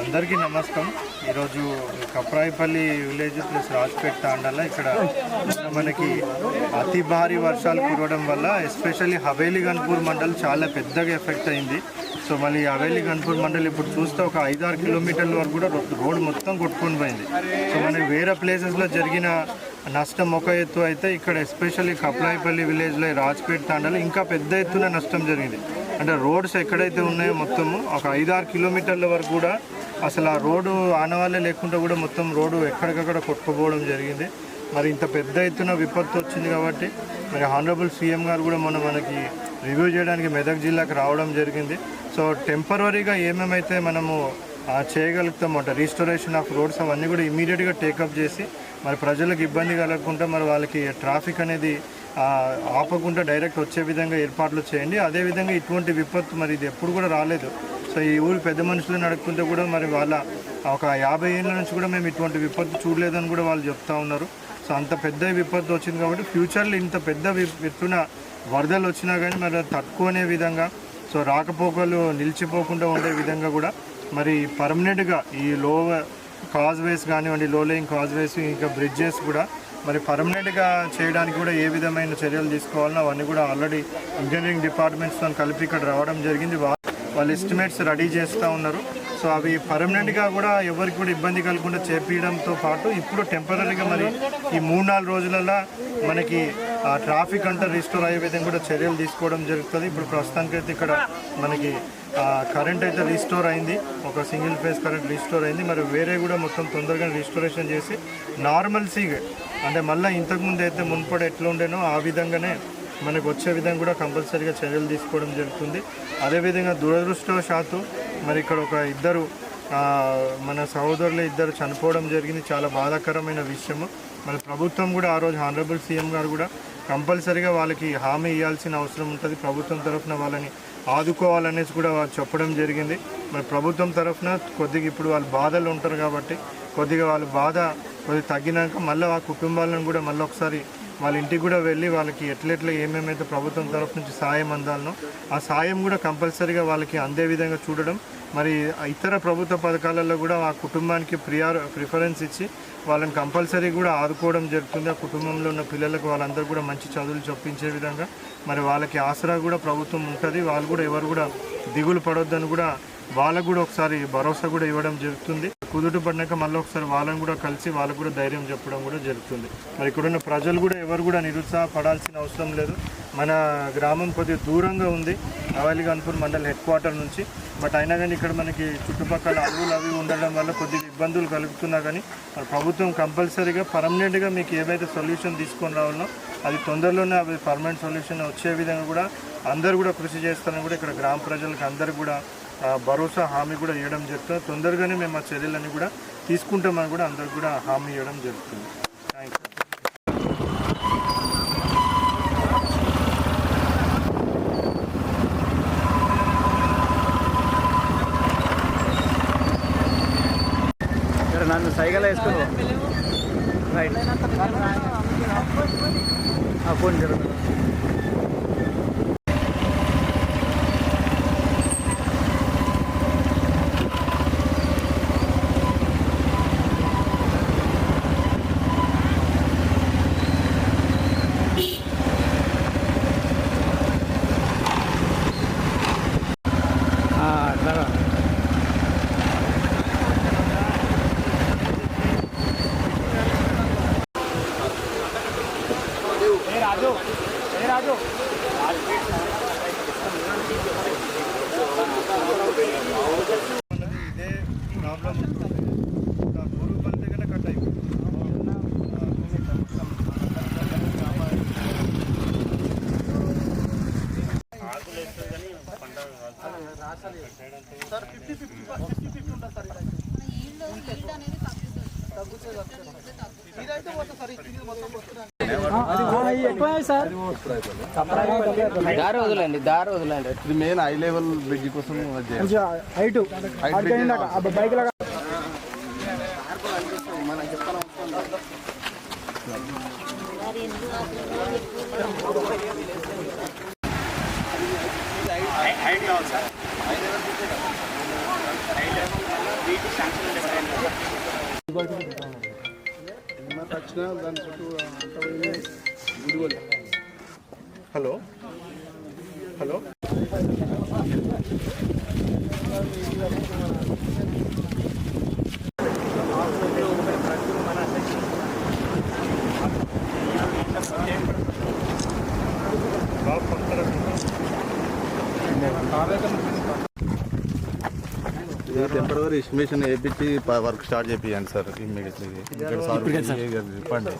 అందరికీ నమస్కారం. ఈరోజు కప్రాయిపల్లి విలేజ్ ప్లస్ రాజ్పేట్ తాండాల ఇక్కడ మనకి అతి భారీ వర్షాలు కురవడం వల్ల ఎస్పెషల్లీ హవేలీ గన్పూర్ మండల్ చాలా పెద్దగా ఎఫెక్ట్ అయింది. సో మళ్ళీ హవేలీ గన్పూర్ మండల్ ఇప్పుడు చూస్తే ఒక ఐదారు కిలోమీటర్ల వరకు కూడా రో- రోడ్ మొత్తం కొట్టుకొని పోయింది. సో మనకి వేరే ప్లేసెస్లో జరిగిన నష్టం ఒక ఎత్తు అయితే ఇక్కడ ఎస్పెషల్లీ కప్రాయిపల్లి విలేజ్లో రాజ్పేట్ తాండాలో ఇంకా పెద్ద ఎత్తున నష్టం జరిగింది. అంటే రోడ్స్ ఎక్కడైతే ఉన్నాయో మొత్తము ఒక ఐదారు కిలోమీటర్ల వరకు కూడా అసలు ఆ రోడ్డు ఆనవాళ్ళే లేకుండా కూడా మొత్తం రోడ్డు ఎక్కడికక్కడ కొట్టుకుపోవడం జరిగింది. మరి ఇంత పెద్ద ఎత్తున విపత్తు వచ్చింది కాబట్టి మరి హానరబుల్ సీఎం గారు కూడా మొన్న మనకి రివ్యూ చేయడానికి మెదక్ జిల్లాకు రావడం జరిగింది. సో టెంపరీగా ఏమేమైతే మనము చేయగలుగుతామంట చేయగలుగుతాం రీస్టోరేషన్ ఆఫ్ రోడ్స్ అవన్నీ కూడా ఇమీడియట్గా టేకప్ చేసి మరి ప్రజలకు ఇబ్బంది కలగకుండా మరి వాళ్ళకి ట్రాఫిక్ అనేది ఆపకుండా డైరెక్ట్ వచ్చే విధంగా ఏర్పాట్లు చేయండి. అదేవిధంగా ఇటువంటి విపత్తు మరి ఇది ఎప్పుడు కూడా రాలేదు. సో ఈ ఊరి పెద్ద మనుషులు నడుపుకుంటే కూడా మరి వాళ్ళ ఒక యాభై ఏళ్ళ నుంచి కూడా మేము ఇటువంటి విపత్తు చూడలేదని కూడా వాళ్ళు చెప్తా ఉన్నారు. సో అంత పెద్ద విపత్తు వచ్చింది కాబట్టి ఫ్యూచర్లో ఇంత పెద్ద వి- ఎత్తున వరదలు వచ్చినా కానీ మరి తట్టుకునే విధంగా సో రాకపోకలు నిలిచిపోకుండా ఉండే విధంగా కూడా మరి పర్మనెంట్గా ఈ లో కాజ్వేస్ కానివ్వండి లో లేయింగ్ కాజ్వేస్ ఇంకా బ్రిడ్జెస్ కూడా మరి పర్మనెంట్గా చేయడానికి కూడా ఏ విధమైన చర్యలు తీసుకోవాలన్నా అవన్నీ కూడా ఆల్రెడీ ఇంజనీరింగ్ డిపార్ట్మెంట్స్తో కలిపి ఇక్కడ రావడం జరిగింది. వాళ్ళు ఎస్టిమేట్స్ రెడీ చేస్తూ ఉన్నారు. సో అవి పర్మనెంట్గా కూడా ఎవరికి కూడా ఇబ్బంది కలగకుండా చేపించడంతో పాటు ఇప్పుడు టెంపరీగా మరి ఈ మూడు నాలుగు రోజులలో మనకి ఆ ట్రాఫిక్ అంతా రిస్టోర్ అయ్యే విధంగా కూడా చర్యలు తీసుకోవడం జరుగుతుంది. ఇప్పుడు ప్రస్తుతానికి అయితే ఇక్కడ మనకి కరెంట్ అయితే రీస్టోర్ అయింది. ఒక సింగిల్ ఫేజ్ కరెంట్ రీస్టోర్ అయింది. మరి వేరే కూడా మొత్తం తొందరగా రీస్టోరేషన్ చేసి నార్మల్సీగా అంటే మళ్ళీ ఇంతకుముందు అయితే మున్పడి ఎట్లా ఉండేనో ఆ విధంగానే మనకు వచ్చే విధంగా కూడా కంపల్సరీగా చర్యలు తీసుకోవడం జరుగుతుంది. అదేవిధంగా దురదృష్టవశాత్తు మరి ఇక్కడ ఒక ఇద్దరు మన సహోదరులు ఇద్దరు చనిపోవడం జరిగింది. చాలా బాధాకరమైన విషయము. మరి ప్రభుత్వం కూడా ఆ రోజు హానరబుల్ సీఎం గారు కూడా కంపల్సరీగా వాళ్ళకి హామీ ఇవ్వాల్సిన అవసరం ఉంటుంది. ప్రభుత్వం తరఫున వాళ్ళని ఆదుకోవాలనేసి కూడా వాళ్ళు చెప్పడం జరిగింది. మరి ప్రభుత్వం తరఫున కొద్దిగా ఇప్పుడు వాళ్ళు బాధలు ఉంటారు కాబట్టి కొద్దిగా వాళ్ళ బాధ కొద్దిగా తగ్గినాక మళ్ళీ ఆ కుటుంబాలను కూడా మళ్ళీ ఒకసారి వాళ్ళ ఇంటికి కూడా వెళ్ళి వాళ్ళకి ఎట్లెట్లా ఏమేమైతే ప్రభుత్వం తరఫు నుంచి సాయం అందాలనో ఆ సాయం కూడా కంపల్సరీగా వాళ్ళకి అందే విధంగా చూడడం. మరి ఇతర ప్రభుత్వ పథకాలలో కూడా ఆ కుటుంబానికి ప్రియార్ ప్రిఫరెన్స్ ఇచ్చి వాళ్ళని కంపల్సరీ కూడా ఆదుకోవడం జరుగుతుంది. ఆ కుటుంబంలో ఉన్న పిల్లలకు వాళ్ళందరూ కూడా మంచి చదువులు చొప్పించే విధంగా మరి వాళ్ళకి ఆసరా కూడా ప్రభుత్వం ఉంటుంది. వాళ్ళు కూడా ఎవరు కూడా దిగులు పడొద్దని కూడా వాళ్ళకు కూడా ఒకసారి భరోసా కూడా ఇవ్వడం జరుగుతుంది. కుదుట పడినాక మళ్ళీ ఒకసారి వాళ్ళని కూడా కలిసి వాళ్ళకు కూడా ధైర్యం చెప్పడం కూడా జరుగుతుంది. మరి ఇక్కడున్న ప్రజలు కూడా ఎవరు కూడా నిరుత్సాహపడాల్సిన అవసరం లేదు. మన గ్రామం కొద్దిగా దూరంగా ఉంది. అవలి గన్పూర్ మండల్ హెడ్ క్వార్టర్ నుంచి. బట్ అయినా కానీ ఇక్కడ మనకి చుట్టుపక్కల అడవులు అవి ఉండడం వల్ల కొద్దిగా ఇబ్బందులు కలుగుతున్నా కానీ మరి ప్రభుత్వం కంపల్సరీగా పర్మనెంట్గా మీకు ఏవైతే సొల్యూషన్ తీసుకొని రావాలో అది తొందరలోనే అవి పర్మనెంట్ సొల్యూషన్ వచ్చే విధంగా కూడా అందరూ కూడా కృషి చేస్తారని కూడా ఇక్కడ గ్రామ ప్రజలకు అందరూ కూడా భరోసా హామీ కూడా ఇవ్వడం జరుగుతుంది. తొందరగానే మేము ఆ చర్యలన్నీ కూడా తీసుకుంటామని కూడా అందరికి కూడా హామీ ఇవ్వడం జరుగుతుంది. థ్యాంక్ యూ నన్ను సైకిల్ వేసుకుని రైట్ ఫోన్ జరుగుతుంది. దారి వదలండి దారి వదలండి ఇది మెయిన్ హై లెవెల్ బ్రిడ్జ్ కోసం అది చేయాలి. హైట్ హైట్ కావాలి sir hello hello temporary estimation వేయించి వర్క్ స్టార్ట్ చేయండి సార్ ఇమ్మీడియట్లీ ఇక్కడ సార్. చెప్పండి.